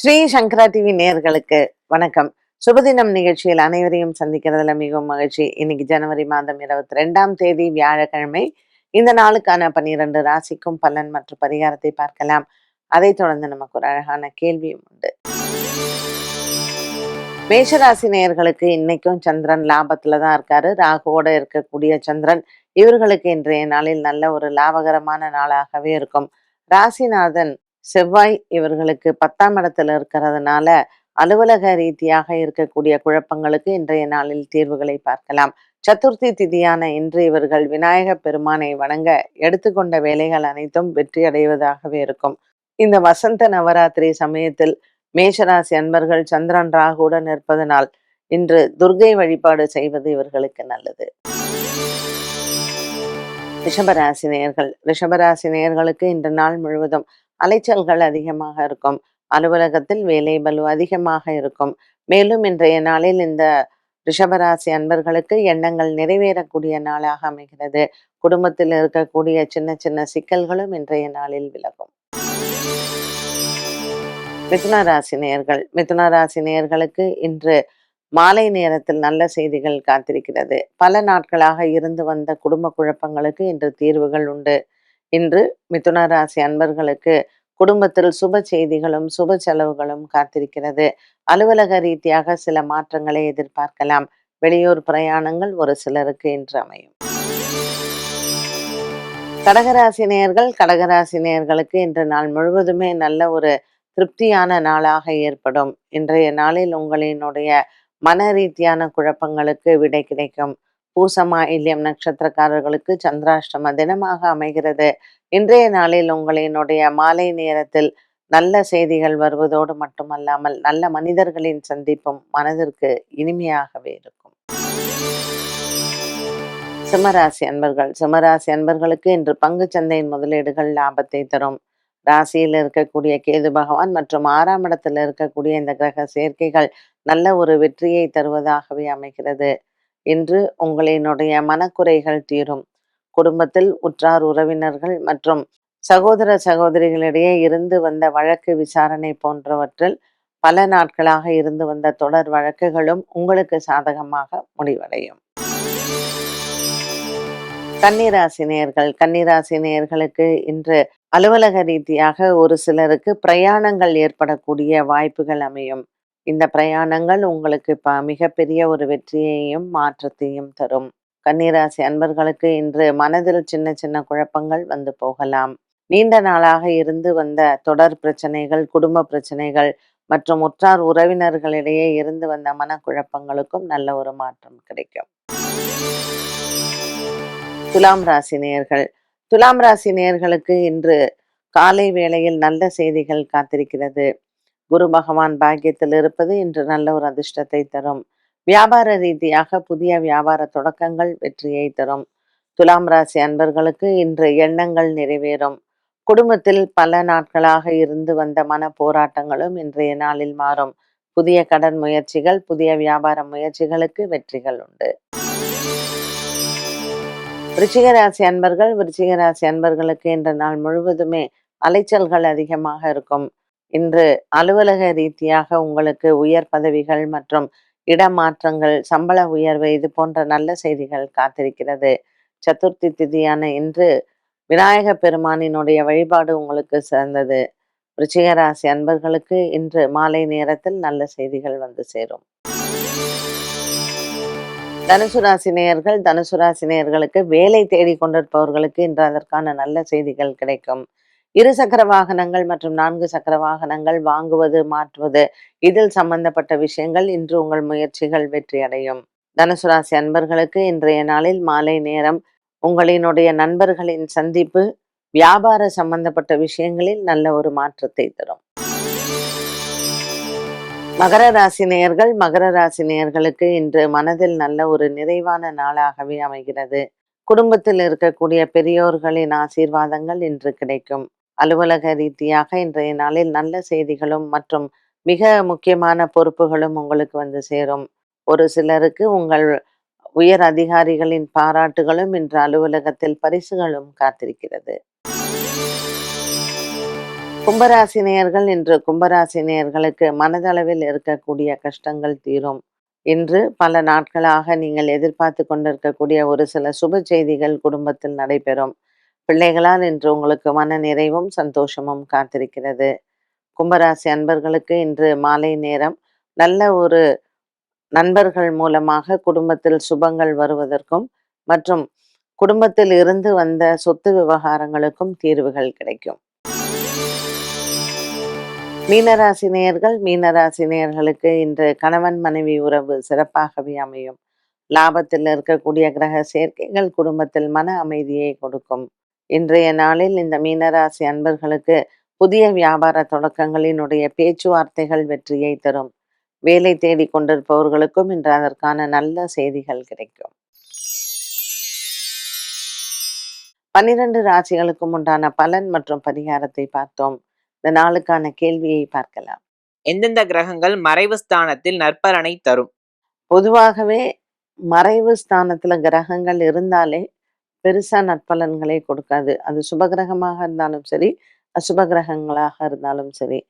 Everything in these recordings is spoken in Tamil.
ஸ்ரீ சங்கரா டிவி நேயர்களுக்கு வணக்கம். சுபதினம் நிகழ்ச்சியில் அனைவரையும் சந்திக்கிறதுல மிகவும் மகிழ்ச்சி. இன்னைக்கு ஜனவரி மாதம் இருபத்தி ரெண்டாம் தேதி வியாழக்கிழமை. இந்த நாளுக்கான பன்னிரண்டு ராசிக்கும் பலன் மற்றும் பரிகாரத்தை பார்க்கலாம். அதைத் தொடர்ந்து நமக்கு ஒரு அழகான கேள்வியும் உண்டு. மேஷராசி நேயர்களுக்கு இன்னைக்கும் சந்திரன் லாபத்துல தான் இருக்காரு. ராகுவோட இருக்கக்கூடிய சந்திரன் இவர்களுக்கு இன்றைய நாளில் நல்ல ஒரு லாபகரமான நாளாகவே இருக்கும். ராசிநாதன் செவ்வாய் இவர்களுக்கு பத்தாம் இடத்துல இருக்கிறதுனால அலுவலக ரீதியாக இருக்கக்கூடிய குழப்பங்களுக்கு இன்றைய நாளில் தீர்வுகளை பார்க்கலாம். சதுர்த்தி திதியான இன்று இவர்கள் விநாயக பெருமானை வணங்க எடுத்துக்கொண்ட வேலைகள் அனைத்தும் வெற்றி அடைவதாகவே இருக்கும். இந்த வசந்த நவராத்திரி சமயத்தில் மேஷராசி அன்பர்கள் சந்திரன் ராகுடன் இருப்பதனால் இன்று துர்கை வழிபாடு செய்வது இவர்களுக்கு நல்லது. ரிஷபராசி நேயர்கள் ரிஷபராசி நேயர்களுக்கு இன்று நாள் முழுவதும் அலைச்சல்கள் அதிகமாக இருக்கும். அலுவலகத்தில் வேலை பலு அதிகமாக இருக்கும். மேலும் இன்றைய நாளில் இந்த ரிஷபராசி அன்பர்களுக்கு எண்ணங்கள் நிறைவேறக்கூடிய நாளாக அமைகிறது. குடும்பத்தில் இருக்கக்கூடிய சின்ன சின்ன சிக்கல்களும் இன்றைய நாளில் விலகும். மிதுன ராசி நேயர்கள் மிதுன ராசி நேயர்களுக்கு இன்று மாலை நேரத்தில் நல்ல செய்திகள் காத்திருக்கிறது. பல நாட்களாக இருந்து வந்த குடும்ப குழப்பங்களுக்கு இன்று தீர்வுகள் உண்டு. இன்று மிதுன ராசி அன்பர்களுக்கு குடும்பத்தில் சுப செய்திகளும் சுப செலவுகளும் காத்திருக்கிறது. அலுவலக ரீதியாக சில மாற்றங்களை எதிர்பார்க்கலாம். வெளியூர் பிரயாணங்கள் ஒரு சிலருக்கு இன்று அமையும். கடகராசினியர்கள் கடகராசினியர்களுக்கு இன்று நாள் முழுவதுமே நல்ல ஒரு திருப்தியான நாளாக ஏற்படும். இன்றைய நாளில் உங்களினுடைய மன ரீதியான குழப்பங்களுக்கு விடை கிடைக்கும். பூசமா இல்லியம் நட்சத்திரக்காரர்களுக்கு சந்திராஷ்டம தினமாக அமைகிறது. இன்றைய நாளில் உங்களினுடைய மாலை நேரத்தில் நல்ல செய்திகள் வருவதோடு மட்டுமல்லாமல் நல்ல மனிதர்களின் சந்திப்பும் மனதிற்கு இனிமையாகவே இருக்கும். சிம்மராசி அன்பர்கள் சிம்மராசி அன்பர்களுக்கு இன்று பங்கு சந்தையின் முதலீடுகள் லாபத்தை தரும். ராசியில் இருக்கக்கூடிய கேது பகவான் மற்றும் ஆறாம் இடத்தில் இருக்கக்கூடிய இந்த கிரக சேர்க்கைகள் நல்ல ஒரு வெற்றியை தருவதாகவே அமைகிறது. இன்று உங்களினுடைய மனக்குறைகள் தீரும். குடும்பத்தில் உற்றார் உறவினர்கள் மற்றும் சகோதர சகோதரிகளிடையே இருந்து வந்த வழக்கு விசாரணை போன்றவற்றில் பல நாட்களாக இருந்து வந்த தொடர் வழக்குகளும் உங்களுக்கு சாதகமாக முடிவடையும். கன்னிராசி நேயர்கள் கன்னிராசி இன்று அலுவலக ரீதியாக ஒரு சிலருக்கு பிரயாணங்கள் ஏற்படக்கூடிய வாய்ப்புகள் அமையும். இந்த பிரயாணங்கள் உங்களுக்கு ப மிகப்பெரிய ஒரு வெற்றியையும் மாற்றத்தையும் தரும். கன்னிராசி அன்பர்களுக்கு இன்று மனதில் சின்ன சின்ன குழப்பங்கள் வந்து போகலாம். நீண்ட நாளாக இருந்து வந்த தொடர் பிரச்சனைகள் குடும்ப பிரச்சனைகள் மற்றும் உற்றார் உறவினர்களிடையே இருந்து வந்த மனக்குழப்பங்களுக்கும் நல்ல ஒரு மாற்றம் கிடைக்கும். துலாம் ராசி நேர்கள் துலாம் ராசி நேர்களுக்கு இன்று காலை வேளையில் நல்ல செய்திகள் காத்திருக்கிறது. குரு பகவான் பாக்கியத்தில் இருப்பது இன்று நல்ல ஒரு அதிர்ஷ்டத்தை தரும். வியாபார ரீதியாக புதிய வியாபார தொடக்கங்கள் வெற்றியை தரும். துலாம் ராசி அன்பர்களுக்கு இன்று எண்ணங்கள் நிறைவேறும். குடும்பத்தில் பல நாட்களாக இருந்து வந்த மன போராட்டங்களும் இன்றைய நாளில் மாறும். புதிய கடன் முயற்சிகள் புதிய வியாபார முயற்சிகளுக்கு வெற்றிகள் உண்டு. விருச்சிக ராசி அன்பர்கள் விருச்சிக ராசி அன்பர்களுக்கு இன்று நாள் முழுவதுமே அலைச்சல்கள் அதிகமாக இருக்கும். இன்று அலுவலக ரீதியாக உங்களுக்கு உயர் பதவிகள் மற்றும் இடமாற்றங்கள் சம்பள உயர்வு இது போன்ற நல்ல செய்திகள் காத்திருக்கிறது. சதுர்த்தி திதியான இன்று விநாயக பெருமானினுடைய வழிபாடு உங்களுக்கு சிறந்தது. விருச்சிக அன்பர்களுக்கு இன்று மாலை நேரத்தில் நல்ல செய்திகள் வந்து சேரும். தனுசு ராசி நேயர்கள் தனுசு ராசி நேயர்களுக்கு வேலை தேடி கொண்டிருப்பவர்களுக்கு இன்று அதற்கான நல்ல செய்திகள் கிடைக்கும். இரு சக்கர வாகனங்கள் மற்றும் நான்கு சக்கர வாகனங்கள் வாங்குவது மாற்றுவது இதில் சம்பந்தப்பட்ட விஷயங்கள் இன்று உங்கள் முயற்சிகள் வெற்றி அடையும் தனுசு ராசி அன்பர்களுக்கு இன்றைய நாளில் மாலை நேரம் உங்களினுடைய நண்பர்களின் சந்திப்பு வியாபார சம்பந்தப்பட்ட விஷயங்களில் நல்ல ஒரு மாற்றத்தை தரும். மகர ராசி நேயர்கள் மகர ராசி நேயர்களுக்கு இன்று மனதில் நல்ல ஒரு நிறைவான நாளாகவே அமைகிறது. குடும்பத்தில் இருக்கக்கூடிய பெரியோர்களின் ஆசீர்வாதங்கள் இன்று கிடைக்கும். அலுவலக ரீதியாக இன்றைய நாளில் நல்ல செய்திகளும் மற்றும் மிக முக்கியமான பொறுப்புகளும் உங்களுக்கு வந்து சேரும். ஒரு சிலருக்கு உங்கள் உயர் அதிகாரிகளின் பாராட்டுகளும் இன்று அலுவலகத்தில் பரிசுகளும் காத்திருக்கிறது. கும்பராசினியர்கள் இன்று கும்பராசினியர்களுக்கு மனதளவில் இருக்கக்கூடிய கஷ்டங்கள் தீரும். இன்று பல நாட்களாக நீங்கள் எதிர்பார்த்து கொண்டிருக்கக்கூடிய ஒரு சில சுப செய்திகள் குடும்பத்தில் நடைபெறும். பிள்ளைகளால் இன்று உங்களுக்கு மன நிறைவும் சந்தோஷமும் காத்திருக்கிறது. கும்பராசி அன்பர்களுக்கு இன்று மாலை நேரம் நல்ல ஒரு நண்பர்கள் மூலமாக குடும்பத்தில் சுபங்கள் வருவதற்கும் மற்றும் குடும்பத்தில் இருந்து வந்த சொத்து விவகாரங்களுக்கும் தீர்வுகள் கிடைக்கும். மீனராசி நேயர்கள் மீனராசி நேயர்களுக்கு இன்று கணவன் மனைவி உறவு சிறப்பாகவே அமையும். லாபத்தில் இருக்கக்கூடிய கிரக சேர்க்கைகள் குடும்பத்தில் மன அமைதியை கொடுக்கும். இன்றைய நாளில் இந்த மீனராசி அன்பர்களுக்கு புதிய வியாபார தொடக்கங்களினுடைய பேச்சுவார்த்தைகள் வெற்றியை தரும். வேலை தேடி கொண்டிருப்பவர்களுக்கும் இன்று அதற்கான நல்ல செய்திகள் கிடைக்கும். பன்னிரண்டு ராசிகளுக்கும் உண்டான பலன் மற்றும் பரிகாரத்தை பார்த்தோம். இந்த நாளுக்கான கேள்வியை பார்க்கலாம். எந்தெந்த கிரகங்கள் மறைவு ஸ்தானத்தில் நற்பலனை தரும்? பொதுவாகவே மறைவு ஸ்தானத்துல கிரகங்கள் இருந்தாலே பெருசா நற்பலன்களே கொடுக்காது. அது சுபகிரகமாக இருந்தாலும் சரி அசுப கிரகங்களாக இருந்தாலும் சரி.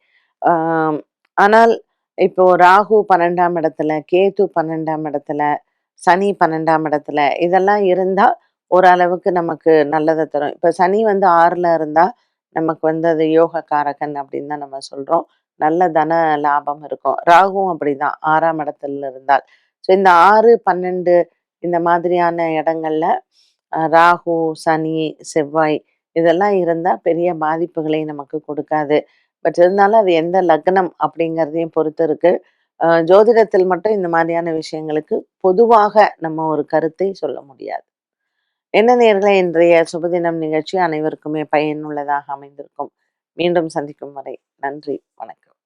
ஆஹ் ஆனால் இப்போ ராகு பன்னெண்டாம் இடத்துல கேது பன்னெண்டாம் இடத்துல சனி பன்னெண்டாம் இடத்துல இதெல்லாம் இருந்தால் ஓரளவுக்கு நமக்கு நல்லதை தரும். இப்போ சனி வந்து ஆறில் இருந்தால் நமக்கு வந்து அது யோக காரகன் அப்படின்னு தான் நம்ம சொல்கிறோம் நல்ல தன லாபம் இருக்கும். ராகுவும் அப்படிதான் ஆறாம் இடத்துல இருந்தால். ஸோ இந்த ஆறு பன்னெண்டு இந்த மாதிரியான இடங்கள்ல ராகு சனி செவ்வாய் இதெல்லாம் இருந்தால் பெரிய பாதிப்புகளை நமக்கு கொடுக்காது. பட் இருந்தாலும் அது எந்த லக்னம் அப்படிங்கிறதையும் பொறுத்து இருக்கு. ஜோதிடத்தில் மட்டும் இந்த மாதிரியான விஷயங்களுக்கு பொதுவாக நம்ம ஒரு கருத்தை சொல்ல முடியாது. என்ன நேர்களை இன்றைய சுபதினம் நிகழ்ச்சி அனைவருக்குமே பயனுள்ளதாக அமைந்திருக்கும். மீண்டும் சந்திக்கும் வரை நன்றி வணக்கம்.